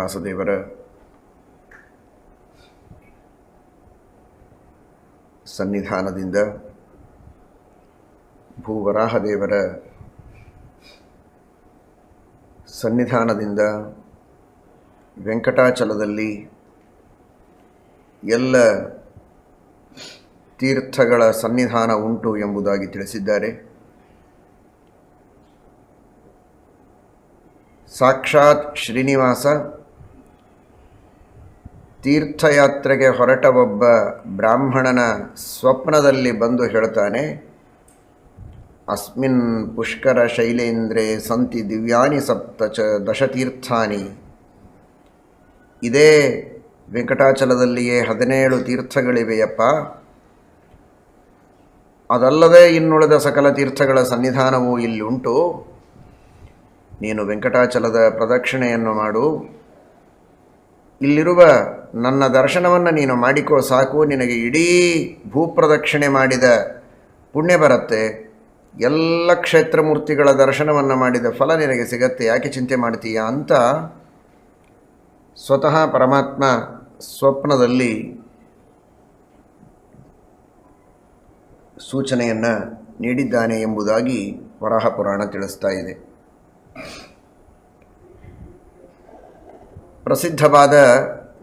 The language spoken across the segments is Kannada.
ಶ್ರೀನಿವಾಸ ದೇವರ ಸನ್ನಿಧಾನದಿಂದ ಭೂವರಾಹದೇವರ ಸನ್ನಿಧಾನದಿಂದ ವೆಂಕಟಾಚಲದಲ್ಲಿ ಎಲ್ಲ ತೀರ್ಥಗಳ ಸನ್ನಿಧಾನ ಉಂಟು ಎಂಬುದಾಗಿ ತಿಳಿಸಿದ್ದಾರೆ. ಸಾಕ್ಷಾತ್ ಶ್ರೀನಿವಾಸ ತೀರ್ಥಯಾತ್ರೆಗೆ ಹೊರಟ ಒಬ್ಬ ಬ್ರಾಹ್ಮಣನ ಸ್ವಪ್ನದಲ್ಲಿ ಬಂದು ಹೇಳ್ತಾನೆ, ಅಸ್ಮಿನ್ ಪುಷ್ಕರ ಶೈಲೇಂದ್ರೇ ಸಂತಿ ದಿವ್ಯಾನಿ ಸಪ್ತ ಚ ದಶತೀರ್ಥಾನಿ. ಇದೇ ವೆಂಕಟಾಚಲದಲ್ಲಿಯೇ ಹದಿನೇಳು ತೀರ್ಥಗಳಿವೆಯಪ್ಪ. ಅದಲ್ಲದೆ ಇನ್ನುಳಿದ ಸಕಲ ತೀರ್ಥಗಳ ಸನ್ನಿಧಾನವೂ ಇಲ್ಲಿ ಉಂಟು. ನೀನು ವೆಂಕಟಾಚಲದ ಪ್ರದಕ್ಷಿಣೆಯನ್ನು ಮಾಡು. ಇಲ್ಲಿರುವ ನನ್ನ ದರ್ಶನವನ್ನು ನೀನು ಮಾಡಿಕೋ ಸಾಕು. ನಿನಗೆ ಇಡೀ ಭೂಪ್ರದಕ್ಷಿಣೆ ಮಾಡಿದ ಪುಣ್ಯ ಬರುತ್ತೆ. ಎಲ್ಲ ಕ್ಷೇತ್ರಮೂರ್ತಿಗಳ ದರ್ಶನವನ್ನು ಮಾಡಿದ ಫಲ ನಿನಗೆ ಸಿಗತ್ತೆ. ಯಾಕೆ ಚಿಂತೆ ಮಾಡ್ತೀಯ ಅಂತ ಸ್ವತಃ ಪರಮಾತ್ಮ ಸ್ವಪ್ನದಲ್ಲಿ ಸೂಚನೆಯನ್ನು ನೀಡಿದ್ದಾನೆ ಎಂಬುದಾಗಿ ವರಾಹ ಪುರಾಣ ತಿಳಿಸ್ತಾ ಇದೆ. ಪ್ರಸಿದ್ಧವಾದ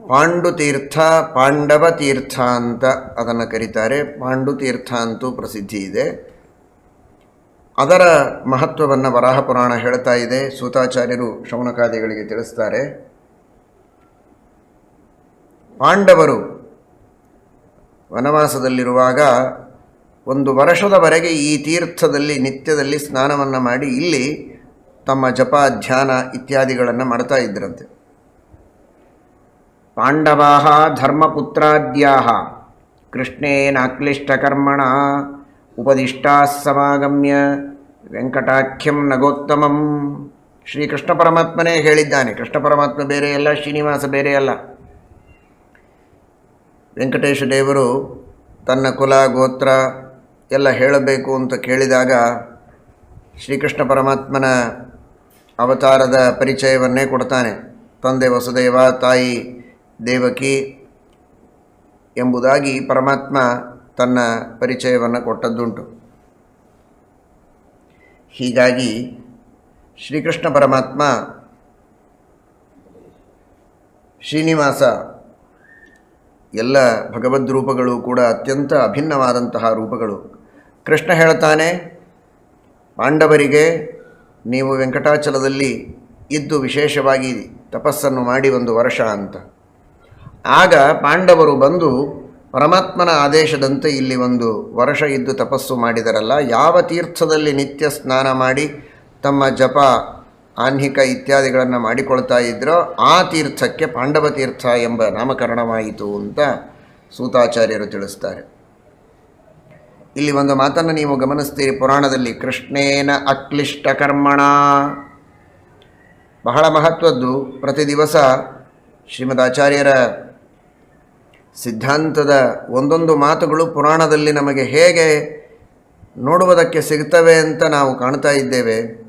ಪಾಂಡುತೀರ್ಥ ಪಾಂಡವ ತೀರ್ಥ ಅಂತ ಅದನ್ನು ಕರೀತಾರೆ. ಪಾಂಡುತೀರ್ಥ ಅಂತೂ ಪ್ರಸಿದ್ಧಿ ಇದೆ. ಅದರ ಮಹತ್ವವನ್ನು ವರಾಹ ಪುರಾಣ ಹೇಳ್ತಾ ಇದೆ. ಸೂತಾಚಾರ್ಯರು ಶೌನಕಾದಿಗಳಿಗೆ ತಿಳಿಸ್ತಾರೆ. ಪಾಂಡವರು ವನವಾಸದಲ್ಲಿರುವಾಗ ಒಂದು ವರ್ಷದವರೆಗೆ ಈ ತೀರ್ಥದಲ್ಲಿ, ನಿತ್ಯದಲ್ಲಿ ಸ್ನಾನವನ್ನು ಮಾಡಿ ಇಲ್ಲಿ ತಮ್ಮ ಜಪ ಧ್ಯಾನ ಇತ್ಯಾದಿಗಳನ್ನು ಮಾಡ್ತಾ ಇದ್ದರಂತೆ ಪಾಂಡವಾ ಧರ್ಮಪುತ್ರಾದ್ಯಾ. ಕೃಷ್ಣೇನಾಕ್ಲಿಷ್ಟಕರ್ಮಣ ಉಪದಿಷ್ಟಾ ಸಮಾಗಮ್ಯ ವೆಂಕಟಾಖ್ಯಂ ನಗೋತ್ತಮಂ. ಶ್ರೀಕೃಷ್ಣ ಪರಮಾತ್ಮನೇ ಹೇಳಿದ್ದಾನೆ. ಕೃಷ್ಣ ಪರಮಾತ್ಮ ಬೇರೆಯಲ್ಲ ಶ್ರೀನಿವಾಸ ಬೇರೆಯಲ್ಲ ವೆಂಕಟೇಶ ದೇವರು ತನ್ನ ಕುಲ, ಗೋತ್ರ ಎಲ್ಲ ಹೇಳಬೇಕು ಅಂತ ಕೇಳಿದಾಗ ಶ್ರೀಕೃಷ್ಣ ಪರಮಾತ್ಮನ ಅವತಾರದ ಪರಿಚಯವನ್ನೇ ಕೊಡ್ತಾನೆ. ತಂದೆ ವಸುದೇವ, ತಾಯಿ ದೇವಕಿ ಎಂಬುದಾಗಿ ಪರಮಾತ್ಮ ತನ್ನ ಪರಿಚಯವನ್ನು ಕೊಟ್ಟದ್ದುಂಟು. ಹೀಗಾಗಿ ಶ್ರೀಕೃಷ್ಣ ಪರಮಾತ್ಮ ಶ್ರೀನಿವಾಸ ಎಲ್ಲ ಭಗವದ್ ರೂಪಗಳು ಕೂಡ ಅತ್ಯಂತ ಅಭಿನ್ನವಾದಂತಹ ರೂಪಗಳು. ಕೃಷ್ಣ ಹೇಳ್ತಾನೆ, ಪಾಂಡವರಿಗೆ ನೀವು ವೆಂಕಟಾಚಲದಲ್ಲಿ ಇದ್ದು ವಿಶೇಷವಾಗಿ ತಪಸ್ಸನ್ನು ಮಾಡಿ ಒಂದು ವರ್ಷ ಅಂತ. ಆಗ ಪಾಂಡವರು ಬಂದು ಪರಮಾತ್ಮನ ಆದೇಶದಂತೆ ಇಲ್ಲಿ ಒಂದು ವರ್ಷ ಇದ್ದು ತಪಸ್ಸು ಮಾಡಿದರಲ್ಲ, ಯಾವ ತೀರ್ಥದಲ್ಲಿ ನಿತ್ಯ ಸ್ನಾನ ಮಾಡಿ ತಮ್ಮ ಜಪ ಆಹ್ನಿಕ ಇತ್ಯಾದಿಗಳನ್ನು ಮಾಡಿಕೊಳ್ತಾ ಇದ್ದರೋ ಆ ತೀರ್ಥಕ್ಕೆ ಪಾಂಡವ ತೀರ್ಥ ಎಂಬ ನಾಮಕರಣವಾಯಿತು ಅಂತ ಸೂತಾಚಾರ್ಯರು ತಿಳಿಸ್ತಾರೆ. ಇಲ್ಲಿ ಒಂದು ಮಾತನ್ನು ನೀವು ಗಮನಿಸ್ತೀರಿ, ಪುರಾಣದಲ್ಲಿ ಕೃಷ್ಣೇನ ಅಕ್ಲಿಷ್ಟ ಕರ್ಮಣ. ಬಹಳ ಮಹತ್ವದ್ದು, ಪ್ರತಿ ದಿವಸ ಶ್ರೀಮದ್ ಆಚಾರ್ಯರ ಸಿದ್ಧಾಂತದ ಒಂದೊಂದು ಮಾತುಗಳು ಪುರಾಣದಲ್ಲಿ ನಮಗೆ ಹೇಗೆ ನೋಡುವುದಕ್ಕೆ ಸಿಗ್ತವೆ ಅಂತ ನಾವು ಕಾಣ್ತಾ ಇದ್ದೇವೆ.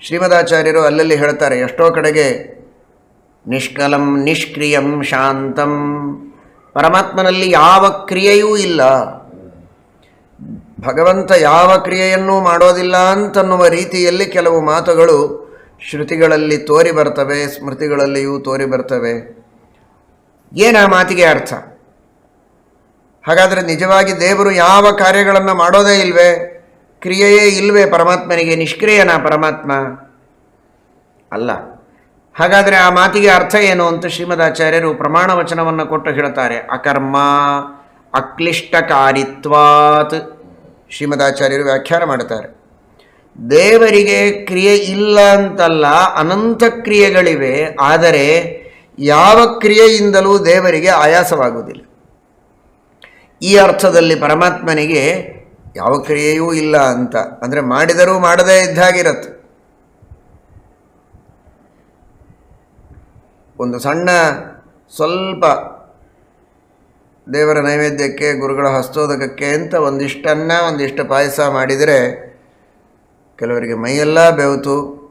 ಶ್ರೀಮದಾಚಾರ್ಯರು ಅಲ್ಲಲ್ಲಿ ಹೇಳ್ತಾರೆ, ಎಷ್ಟೋ ಕಡೆಗೆ ನಿಷ್ಕಲಂ, ನಿಷ್ಕ್ರಿಯಂ ಶಾಂತಂ. ಪರಮಾತ್ಮನಲ್ಲಿ ಯಾವ ಕ್ರಿಯೆಯೂ ಇಲ್ಲ. ಭಗವಂತ ಯಾವ ಕ್ರಿಯೆಯನ್ನೂ ಮಾಡೋದಿಲ್ಲ ಅಂತನ್ನುವ ರೀತಿಯಲ್ಲಿ ಕೆಲವು ಮಾತುಗಳು ಶ್ರುತಿಗಳಲ್ಲಿ ತೋರಿ ಬರ್ತವೆ, ಸ್ಮೃತಿಗಳಲ್ಲಿಯೂ ತೋರಿ ಬರ್ತವೆ. ಏನ ಮಾತಿಗೆ ಅರ್ಥ? ಹಾಗಾದರೆ ನಿಜವಾಗಿ ದೇವರು ಯಾವ ಕಾರ್ಯಗಳನ್ನು ಮಾಡೋದೇ ಇಲ್ವೇ? ಕ್ರಿಯೆಯೇ ಇಲ್ವೇ ಪರಮಾತ್ಮನಿಗೆ, ನಿಷ್ಕ್ರಿಯನ ಪರಮಾತ್ಮ? ಅಲ್ಲ. ಹಾಗಾದರೆ ಆ ಮಾತಿಗೆ ಅರ್ಥ ಏನು ಅಂತ ಶ್ರೀಮದಾಚಾರ್ಯರು ಪ್ರಮಾಣ ವಚನವನ್ನು ಕೊಟ್ಟು ಹೇಳುತ್ತಾರೆ. ಅಕರ್ಮ ಅಕ್ಲಿಷ್ಟಕಾರಿತ್ವಾತ್. ಶ್ರೀಮದಾಚಾರ್ಯರು ವ್ಯಾಖ್ಯಾನ ಮಾಡ್ತಾರೆ ದೇವರಿಗೆ ಕ್ರಿಯೆ ಇಲ್ಲ ಅಂತಲ್ಲ ಅನಂತ ಕ್ರಿಯೆಗಳಿವೆ, ಆದರೆ ಯಾವ ಕ್ರಿಯೆಯಿಂದಲೂ ದೇವರಿಗೆ ಆಯಾಸವಾಗುವುದಿಲ್ಲ. ಈ ಅರ್ಥದಲ್ಲಿ ಪರಮಾತ್ಮನಿಗೆ ಯಾವ ಕ್ರಿಯೆಯೂ ಇಲ್ಲ ಅಂತ. ಅಂದರೆ ಮಾಡಿದರೂ ಮಾಡದೇ ಇದ್ದಾಗಿರತ್ತೆ ಒಂದು ಸಣ್ಣ, ಸ್ವಲ್ಪ ದೇವರ ನೈವೇದ್ಯಕ್ಕೆ, ಗುರುಗಳ ಹಸ್ತೋದಕಕ್ಕೆ ಅಂತ ಒಂದಿಷ್ಟನ್ನ, ಒಂದಿಷ್ಟು ಪಾಯಸ ಮಾಡಿದರೆ ಕೆಲವರಿಗೆ ಮೈಯೆಲ್ಲ ಬೆವತು,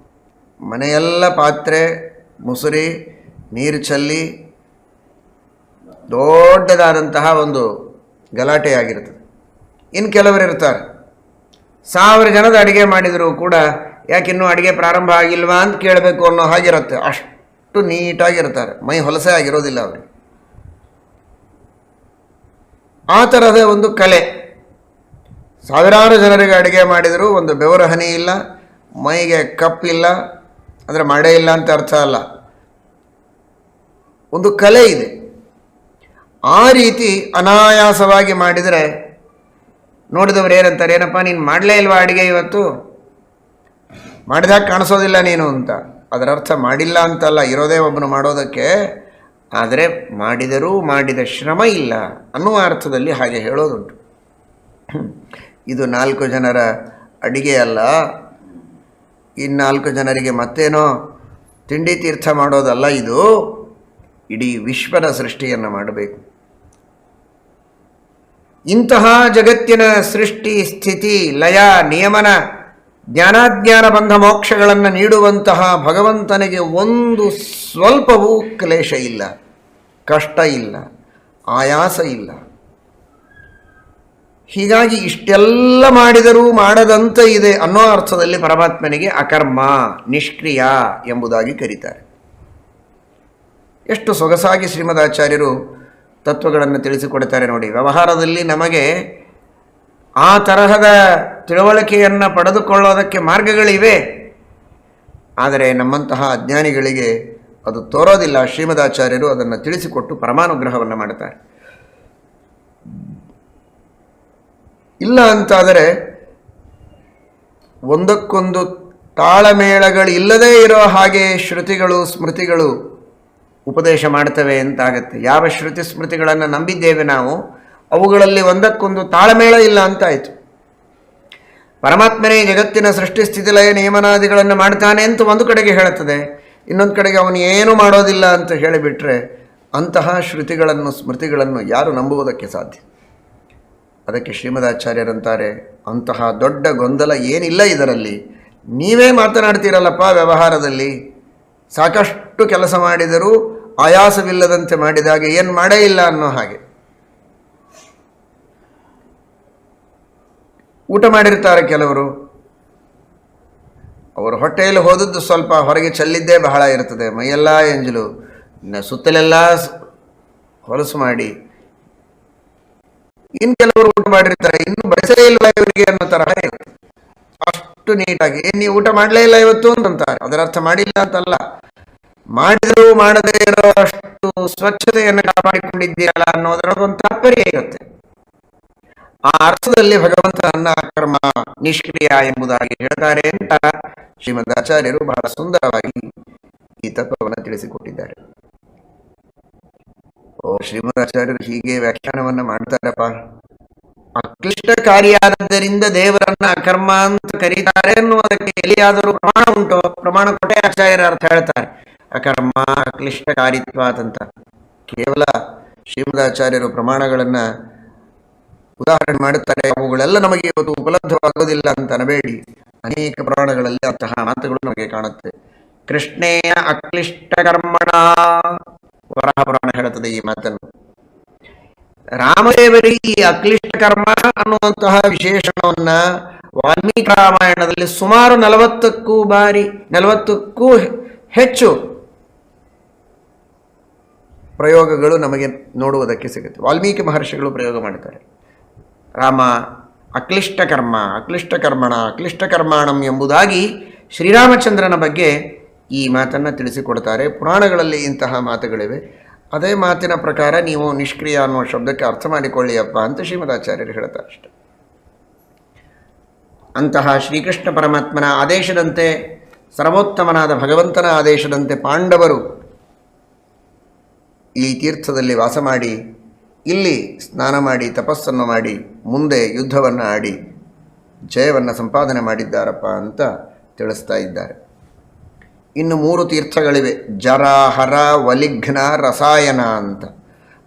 ಮನೆಯೆಲ್ಲ ಪಾತ್ರೆ, ಮುಸುರಿ ನೀರು ಚಲ್ಲಿ ದೊಡ್ಡದಾದಂತಹ ಒಂದು ಗಲಾಟೆಯಾಗಿರ್ತದೆ ಇನ್ನು ಕೆಲವರು ಇರ್ತಾರೆ ಸಾವಿರ ಜನದ ಅಡುಗೆ ಮಾಡಿದರೂ ಕೂಡ ಯಾಕಿನ್ನೂ ಅಡುಗೆ ಪ್ರಾರಂಭ ಆಗಿಲ್ವಾ ಅಂತ ಕೇಳಬೇಕು ಅನ್ನೋ ಹಾಗಿರುತ್ತೆ ಅಷ್ಟು ನೀಟಾಗಿರ್ತಾರೆ ಮೈ ಹೊಲಸೆ ಆಗಿರೋದಿಲ್ಲ ಅವರಿಗೆ ಆ ಥರದ ಒಂದು ಕಲೆ. ಸಾವಿರಾರು ಜನರಿಗೆ ಅಡುಗೆ ಮಾಡಿದರೂ ಒಂದು ಬೆವರ ಹನಿ ಇಲ್ಲ, ಮೈಗೆ ಕಪ್ಪಿಲ್ಲ ಅಂದರೆ ಮಳೆ ಇಲ್ಲ ಅಂತ ಅರ್ಥ ಅಲ್ಲ. ಒಂದು ಕಲೆ ಇದೆ. ಆ ರೀತಿ ಅನಾಯಾಸವಾಗಿ ಮಾಡಿದರೆ ನೋಡಿದವರು ಏನಂತಾರೆ, ಏನಪ್ಪ ನೀನು ಮಾಡಲೇ ಇಲ್ವಾ ಅಡುಗೆ ಇವತ್ತು? ಮಾಡಿದಾಗ ಕಾಣಿಸೋದಿಲ್ಲ ನೀನು ಅಂತ. ಅದರ ಅರ್ಥ ಮಾಡಿಲ್ಲ ಅಂತಲ್ಲ, ಇರೋದೇ ಒಬ್ಬನು ಮಾಡೋದಕ್ಕೆ. ಆದರೆ ಮಾಡಿದರೂ ಮಾಡಿದ ಶ್ರಮ ಇಲ್ಲ ಅನ್ನುವ ಅರ್ಥದಲ್ಲಿ ಹಾಗೆ ಹೇಳೋದುಂಟು. ಇದು ನಾಲ್ಕು ಜನರ ಅಡಿಗೆ ಅಲ್ಲ. ಇನ್ನಾಲ್ಕು ಜನರಿಗೆ ಮತ್ತೇನೋ ತಿಂಡಿ ತೀರ್ಥ ಮಾಡೋದಲ್ಲ ಇದು. ಇಡೀ ವಿಶ್ವದ ಸೃಷ್ಟಿಯನ್ನು ಮಾಡಬೇಕು. ಇಂತಹ ಜಗತ್ತಿನ ಸೃಷ್ಟಿ, ಸ್ಥಿತಿ, ಲಯ, ನಿಯಮನ, ಜ್ಞಾನಾಜ್ಞಾನ ಬಂಧ ಮೋಕ್ಷಗಳನ್ನು ನೀಡುವಂತಹ ಭಗವಂತನಿಗೆ ಒಂದು ಸ್ವಲ್ಪವೂ ಕ್ಲೇಶ ಇಲ್ಲ, ಕಷ್ಟ ಇಲ್ಲ, ಆಯಾಸ ಇಲ್ಲ. ಹೀಗಾಗಿ ಇಷ್ಟೆಲ್ಲ ಮಾಡಿದರೂ ಮಾಡದಂತ ಇದೆ ಅನ್ನೋ ಅರ್ಥದಲ್ಲಿ ಪರಮಾತ್ಮನಿಗೆ ಅಕರ್ಮ, ನಿಷ್ಕ್ರಿಯ ಎಂಬುದಾಗಿ ಕರೀತಾರೆ. ಎಷ್ಟು ಸೊಗಸಾಗಿ ಶ್ರೀಮದಾಚಾರ್ಯರು ತತ್ವಗಳನ್ನು ತಿಳಿಸಿಕೊಡ್ತಾರೆ ನೋಡಿ. ವ್ಯವಹಾರದಲ್ಲಿ ನಮಗೆ ಆ ತರಹದ ತಿಳುವಳಿಕೆಯನ್ನು ಪಡೆದುಕೊಳ್ಳೋದಕ್ಕೆ ಮಾರ್ಗಗಳಿವೆ. ಆದರೆ ನಮ್ಮಂತಹ ಅಜ್ಞಾನಿಗಳಿಗೆ ಅದು ತೋರೋದಿಲ್ಲ. ಶ್ರೀಮದಾಚಾರ್ಯರು ಅದನ್ನು ತಿಳಿಸಿಕೊಟ್ಟು ಪರಮಾನುಗ್ರಹವನ್ನು ಮಾಡ್ತಾರೆ ಇಲ್ಲ ಅಂತಾದರೆ ಒಂದಕ್ಕೊಂದು ತಾಳಮೇಳಗಳಿಲ್ಲದೇ ಇರೋ ಹಾಗೆ ಶ್ರುತಿಗಳು, ಸ್ಮೃತಿಗಳು ಉಪದೇಶ ಮಾಡ್ತವೆ ಅಂತಾಗತ್ತೆ ಯಾವ ಶ್ರುತಿ ಸ್ಮೃತಿಗಳನ್ನು ನಂಬಿದ್ದೇವೆ ನಾವು, ಅವುಗಳಲ್ಲಿ ಒಂದಕ್ಕೊಂದು ತಾಳಮೇಳ ಇಲ್ಲ ಅಂತಾಯಿತು. ಪರಮಾತ್ಮನೇ ಜಗತ್ತಿನ ಸೃಷ್ಟಿ ಸ್ಥಿತಿಲಯ ನಿಯಮನಾದಿಗಳನ್ನು ಮಾಡ್ತಾನೆ ಅಂತ ಒಂದು ಕಡೆಗೆ ಹೇಳುತ್ತದೆ. ಇನ್ನೊಂದು ಕಡೆಗೆ ಅವನು ಏನೂ ಮಾಡೋದಿಲ್ಲ ಅಂತ ಹೇಳಿಬಿಟ್ರೆ ಅಂತಹ ಶ್ರುತಿಗಳನ್ನು, ಸ್ಮೃತಿಗಳನ್ನು ಯಾರು ನಂಬುವುದಕ್ಕೆ ಸಾಧ್ಯ? ಅದಕ್ಕೆ ಶ್ರೀಮದಾಚಾರ್ಯರಂತಾರೆ, ಅಂತಹ ದೊಡ್ಡ ಗೊಂದಲ ಏನಿಲ್ಲ ಇದರಲ್ಲಿ. ನೀವೇ ಮಾತನಾಡ್ತೀರಲ್ಲಪ್ಪ ವ್ಯವಹಾರದಲ್ಲಿ. ಸಾಕಷ್ಟು ಕೆಲಸ ಮಾಡಿದರೂ ಆಯಾಸವಿಲ್ಲದಂತೆ ಮಾಡಿದಾಗ ಏನು ಮಾಡೇ ಇಲ್ಲ ಅನ್ನೋ ಹಾಗೆ. ಊಟ ಮಾಡಿರ್ತಾರೆ ಕೆಲವರು. ಅವರು ಹೊಟ್ಟೆಯಲ್ಲಿ ಹೋದದ್ದು ಸ್ವಲ್ಪ ಹೊರಗೆ ಚೆಲ್ಲಿದ್ದೇ ಬಹಳ ಇರ್ತದೆ. ಮೈಯೆಲ್ಲ ಎಂಜಲು ಸುತ್ತಲೆಲ್ಲ ಹೊಲಸು ಮಾಡಿ. ಇನ್ನು ಕೆಲವರು ಊಟ ಮಾಡಿರ್ತಾರೆ. ಇನ್ನು ಬಯಸಲೇ ಇಲ್ಲ ಇವರಿಗೆ ಅನ್ನೋ ತರಹ ಅಷ್ಟು ನೀಟಾಗಿ ಏನು ನೀವು ಊಟ ಮಾಡಲೇ ಇಲ್ಲ ಇವತ್ತು ಅಂತಂತಾರೆ. ಅದರ ಅರ್ಥ ಮಾಡಿಲ್ಲ ಅಂತಲ್ಲ. ಮಾಡಿದರೂ ಮಾಡದೇ ಇರೋ ಅಷ್ಟು ಸ್ವಚ್ಛತೆಯನ್ನು ಕಾಪಾಡಿಕೊಂಡಿದ್ದೀರಲ್ಲ ಅನ್ನೋದರೊಳಗೊಂದು ತಾತ್ಪರ್ಯ ಇರುತ್ತೆ. ಆ ಅರ್ಥದಲ್ಲಿ ಭಗವಂತನನ್ನ ಕರ್ಮ ನಿಷ್ಕ್ರಿಯ ಎಂಬುದಾಗಿ ಹೇಳ್ತಾರೆ ಅಂತ ಶ್ರೀಮದ್ ಆಚಾರ್ಯರು ಬಹಳ ಸುಂದರವಾಗಿ ಈ ತತ್ವವನ್ನು ತಿಳಿಸಿಕೊಟ್ಟಿದ್ದಾರೆ. ಓ ಶ್ರೀಮದ್ ಆಚಾರ್ಯರು ಹೀಗೆ ವ್ಯಾಖ್ಯಾನವನ್ನ ಮಾಡ್ತಾರಪ್ಪ. ಅಕ್ಲಿಷ್ಟಕಾರಿಯಾದದ್ದರಿಂದ ದೇವರನ್ನ ಅಕರ್ಮ ಅಂತ ಕರೀತಾರೆ ಅನ್ನುವುದಕ್ಕೆ ಎಲ್ಲಿಯಾದರೂ ಪ್ರಮಾಣ ಉಂಟು? ಪ್ರಮಾಣ ಕೊಟ್ಟೆ ಆಚಾರ್ಯರ ಅರ್ಥ ಹೇಳ್ತಾರೆ. ಅಕರ್ಮ ಅಕ್ಲಿಷ್ಟಕಾರಿತ್ವಾತ್ ಅಂತ ಕೇವಲ ಶ್ರೀಮದಾಚಾರ್ಯರು ಪ್ರಮಾಣಗಳನ್ನ ಉದಾಹರಣೆ ಮಾಡುತ್ತಾರೆ, ಅವುಗಳೆಲ್ಲ ನಮಗೆ ಇವತ್ತು ಉಪಲಬ್ಧವಾಗುವುದಿಲ್ಲ ಅಂತ ಅನಬೇಡಿ. ಅನೇಕ ಪ್ರಾಣಗಳಲ್ಲಿ ಅಂತಹ ಮಾತುಗಳು ನಮಗೆ ಕಾಣುತ್ತೆ. ಕೃಷ್ಣೇಯ ಅಕ್ಲಿಷ್ಟ ಕರ್ಮಣ ವರಹ ಪುರಾಣ ಹೇಳುತ್ತದೆ ಈ ಮಾತನ್ನು. ರಾಮದೇವರಿಗೆ ಈ ಅಕ್ಲಿಷ್ಟ ಕರ್ಮ ಅನ್ನುವಂತಹ ವಿಶೇಷಣವನ್ನ ವಾಲ್ಮೀಕಿ ರಾಮಾಯಣದಲ್ಲಿ ಸುಮಾರು ನಲವತ್ತಕ್ಕೂ ಬಾರಿ, ನಲವತ್ತಕ್ಕೂ ಹೆಚ್ಚು ಪ್ರಯೋಗಗಳು ನಮಗೆ ನೋಡುವುದಕ್ಕೆ ಸಿಗುತ್ತೆ. ವಾಲ್ಮೀಕಿ ಮಹರ್ಷಿಗಳು ಪ್ರಯೋಗ ಮಾಡುತ್ತಾರೆ ರಾಮ, ಅಕ್ಲಿಷ್ಟ ಕರ್ಮ, ಅಕ್ಲಿಷ್ಟ ಕರ್ಮಣ, ಅಕ್ಲಿಷ್ಟ ಕರ್ಮಾಣಂ ಎಂಬುದಾಗಿ ಶ್ರೀರಾಮಚಂದ್ರನ ಬಗ್ಗೆ ಈ ಮಾತನ್ನು ತಿಳಿಸಿಕೊಡ್ತಾರೆ. ಪುರಾಣಗಳಲ್ಲಿ ಇಂತಹ ಮಾತುಗಳಿವೆ. ಅದೇ ಮಾತಿನ ಪ್ರಕಾರ ನೀವು ನಿಷ್ಕ್ರಿಯ ಅನ್ನುವ ಶಬ್ದಕ್ಕೆ ಅರ್ಥ ಮಾಡಿಕೊಳ್ಳಿಯಪ್ಪ ಅಂತ ಶ್ರೀಮದಾಚಾರ್ಯರು ಹೇಳ್ತಾರೆ ಅಷ್ಟೆ. ಅಂತಹ ಶ್ರೀಕೃಷ್ಣ ಪರಮಾತ್ಮನ ಆದೇಶದಂತೆ, ಸರ್ವೋತ್ತಮನಾದ ಭಗವಂತನ ಆದೇಶದಂತೆ ಪಾಂಡವರು ಈ ತೀರ್ಥದಲ್ಲಿ ವಾಸ ಮಾಡಿ, ಇಲ್ಲಿ ಸ್ನಾನ ಮಾಡಿ, ತಪಸ್ಸನ್ನು ಮಾಡಿ, ಮುಂದೆ ಯುದ್ಧವನ್ನು ಆಡಿ, ಜಯವನ್ನು ಸಂಪಾದನೆ ಮಾಡಿದ್ದಾರಪ್ಪ ಅಂತ ತಿಳಿಸ್ತಾ ಇದ್ದಾರೆ. ಇನ್ನು ಮೂರು ತೀರ್ಥಗಳಿವೆ ಜರ ಹರ ವಲಿಘ್ನ, ರಸಾಯನ ಅಂತ.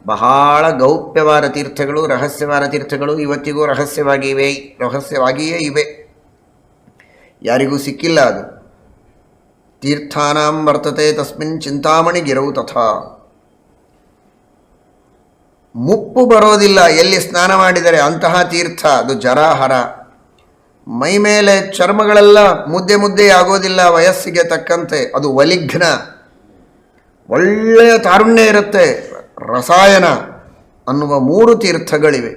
ಬಹಳ ಗೌಪ್ಯವಾದ ತೀರ್ಥಗಳು, ರಹಸ್ಯವಾದ ತೀರ್ಥಗಳು ಇವತ್ತಿಗೂ ರಹಸ್ಯವಾಗಿವೆ, ರಹಸ್ಯವಾಗಿಯೇ ಇವೆ. ಯಾರಿಗೂ ಸಿಕ್ಕಿಲ್ಲ ಅದು. ತೀರ್ಥಾನಾಂ ವರ್ತತೆ, ತಸ್ಮಿನ್ ಚಿಂತಾಮಣಿ ಗಿರವು ತಥಾ. ಮುಪ್ಪು ಬರೋದಿಲ್ಲ, ಎಲ್ಲಿ ಸ್ನಾನ ಮಾಡಿದರೆ ಅಂತಹ ತೀರ್ಥ, ಅದು ಜರಾಹರ. ಮೈ ಮೇಲೆ ಚರ್ಮಗಳೆಲ್ಲ ಮುದ್ದೆ ಮುದ್ದೆ ಆಗೋದಿಲ್ಲ, ವಯಸ್ಸಿಗೆ ತಕ್ಕಂತೆ, ಅದು ವಲಿಘ್ನ. ಒಳ್ಳೆಯ ತಾರುಣ್ಯ ಇರುತ್ತೆ, ರಸಾಯನ ಅನ್ನುವ ಮೂರು ತೀರ್ಥಗಳಿವೆ.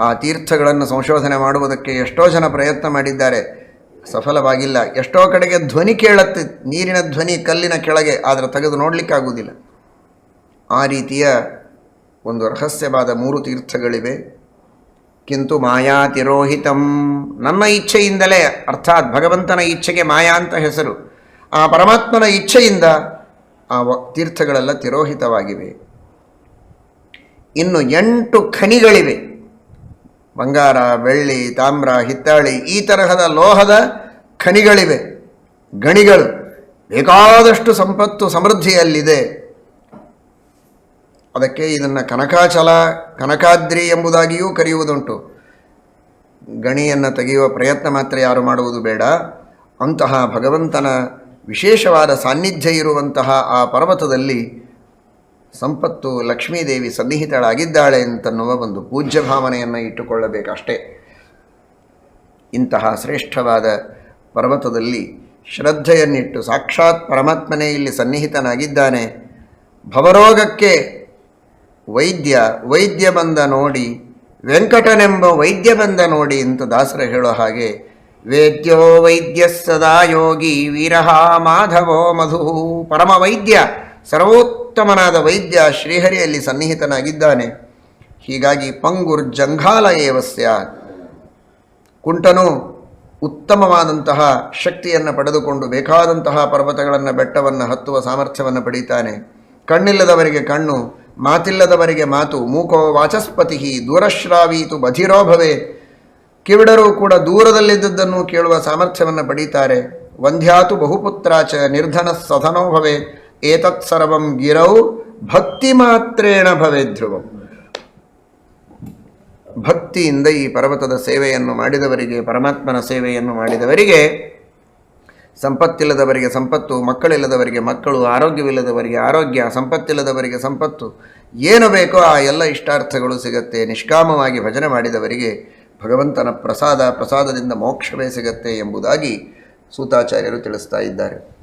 ಆ ತೀರ್ಥಗಳನ್ನು ಸಂಶೋಧನೆ ಮಾಡುವುದಕ್ಕೆ ಎಷ್ಟೋ ಜನ ಪ್ರಯತ್ನ ಮಾಡಿದ್ದಾರೆ, ಸಫಲವಾಗಿಲ್ಲ. ಎಷ್ಟೋ ಕಡೆಗೆ ಧ್ವನಿ ಕೇಳತ್ತೆ, ನೀರಿನ ಧ್ವನಿ ಕಲ್ಲಿನ ಕೆಳಗೆ, ಆದರೆ ತೆಗೆದು ನೋಡಲಿಕ್ಕಾಗುವುದಿಲ್ಲ. ಆ ರೀತಿಯ ಒಂದು ರಹಸ್ಯವಾದ ಮೂರು ತೀರ್ಥಗಳಿವೆ. ಕಿಂತು ಮಾಯಾ ತಿರೋಹಿತಂ. ನನ್ನ ಇಚ್ಛೆಯಿಂದಲೇ, ಅರ್ಥಾತ್ ಭಗವಂತನ ಇಚ್ಛೆಗೆ ಮಾಯಾ ಅಂತ ಹೆಸರು. ಆ ಪರಮಾತ್ಮನ ಇಚ್ಛೆಯಿಂದ ಆ ತೀರ್ಥಗಳೆಲ್ಲ ತಿರೋಹಿತವಾಗಿವೆ. ಇನ್ನು ಎಂಟು ಖನಿಗಳಿವೆ. ಬಂಗಾರ, ಬೆಳ್ಳಿ, ತಾಮ್ರ, ಹಿತ್ತಾಳಿ, ಈ ತರಹದ ಲೋಹದ ಖನಿಗಳಿವೆ. ಗಣಿಗಳು, ಬೇಕಾದಷ್ಟು ಸಂಪತ್ತು, ಸಮೃದ್ಧಿಯಲ್ಲಿದೆ. ಅದಕ್ಕೆ ಇದನ್ನು ಕನಕಾಚಲ, ಕನಕಾದ್ರಿ ಎಂಬುದಾಗಿಯೂ ಕರೆಯುವುದುಂಟು. ಗಣಿಯನ್ನು ತೆಗೆಯುವ ಪ್ರಯತ್ನ ಮಾತ್ರ ಯಾರು ಮಾಡುವುದು ಬೇಡ. ಅಂತಹ ಭಗವಂತನ ವಿಶೇಷವಾದ ಸಾನ್ನಿಧ್ಯ ಇರುವಂತಹ ಆ ಪರ್ವತದಲ್ಲಿ ಸಂಪತ್ತು ಲಕ್ಷ್ಮೀದೇವಿ ಸನ್ನಿಹಿತಳಾಗಿದ್ದಾಳೆ ಅಂತನ್ನುವ ಒಂದು ಪೂಜ್ಯ ಭಾವನೆಯನ್ನು ಇಟ್ಟುಕೊಳ್ಳಬೇಕಷ್ಟೇ. ಇಂತಹ ಶ್ರೇಷ್ಠವಾದ ಪರ್ವತದಲ್ಲಿ ಶ್ರದ್ಧೆಯನ್ನಿಟ್ಟು ಸಾಕ್ಷಾತ್ ಪರಮಾತ್ಮನೇ ಇಲ್ಲಿ ಸನ್ನಿಹಿತನಾಗಿದ್ದಾನೆ. ಭವರೋಗಕ್ಕೆ ವೈದ್ಯ ವೈದ್ಯ ಬಂದ ನೋಡಿ, ವೆಂಕಟನೆಂಬ ವೈದ್ಯ ಬಂದ ನೋಡಿ ಅಂತ ದಾಸರ ಹೇಳೋ ಹಾಗೆ, ವೇದ್ಯೋ ವೈದ್ಯ ಸದಾ ಯೋಗಿ ವೀರಹ ಮಾಧವೋ ಮಧು, ಪರಮ ವೈದ್ಯ, ಸರ್ವೋತ್ತಮನಾದ ವೈದ್ಯ ಶ್ರೀಹರಿಯಲ್ಲಿ ಸನ್ನಿಹಿತನಾಗಿದ್ದಾನೆ. ಹೀಗಾಗಿ ಪಂಗುರ್ ಜಂಘಾಲ ಏವಸ್ಯ. ಕುಂಟನು ಉತ್ತಮವಾದಂತಹ ಶಕ್ತಿಯನ್ನು ಪಡೆದುಕೊಂಡು ಬೇಕಾದಂತಹ ಪರ್ವತಗಳನ್ನು, ಬೆಟ್ಟವನ್ನು, ಹತ್ತುವ ಸಾಮರ್ಥ್ಯವನ್ನು ಪಡೀತಾನೆ. ಕಣ್ಣಿಲ್ಲದವರಿಗೆ ಕಣ್ಣು ಮಾತಿಲ್ಲದವರಿಗೆ ಮಾತು. ಮೂಕೋ ವಾಚಸ್ಪತಿ ದೂರಶ್ರಾವೀತು ಬಧಿರೋ ಭವೆ. ಕಿವಿಡರು ಕೂಡ ದೂರದಲ್ಲಿದ್ದದ್ದನ್ನು ಕೇಳುವ ಸಾಮರ್ಥ್ಯವನ್ನು ಪಡೀತಾರೆ. ವಂಧ್ಯಾತು ಬಹುಪುತ್ರಾಚ ನಿರ್ಧನ ಸಧನೋ ಭವೆ. ಏತತ್ ಸರ್ವಂ ಗಿರೌ ಭಕ್ತಿ ಮಾತ್ರೇಣ ಭವೆ ಧ್ರುವಂ. ಭಕ್ತಿಯಿಂದ ಈ ಪರ್ವತದ ಸೇವೆಯನ್ನು ಮಾಡಿದವರಿಗೆ, ಪರಮಾತ್ಮನ ಸೇವೆಯನ್ನು ಮಾಡಿದವರಿಗೆ ಸಂಪತ್ತಿಲ್ಲದವರಿಗೆ ಸಂಪತ್ತು, ಮಕ್ಕಳಿಲ್ಲದವರಿಗೆ ಮಕ್ಕಳು, ಆರೋಗ್ಯವಿಲ್ಲದವರಿಗೆ ಆರೋಗ್ಯ, ಸಂಪತ್ತಿಲ್ಲದವರಿಗೆ ಸಂಪತ್ತು. ಏನು ಬೇಕೋ ಆ ಎಲ್ಲ ಇಷ್ಟಾರ್ಥಗಳು ಸಿಗತ್ತೆ. ನಿಷ್ಕಾಮವಾಗಿ ಭಜನೆ ಮಾಡಿದವರಿಗೆ ಭಗವಂತನ ಪ್ರಸಾದ, ಪ್ರಸಾದದಿಂದ ಮೋಕ್ಷವೇ ಸಿಗತ್ತೆ ಎಂಬುದಾಗಿ ಸೂತಾಚಾರ್ಯರು ತಿಳಿಸ್ತಾ ಇದ್ದಾರೆ.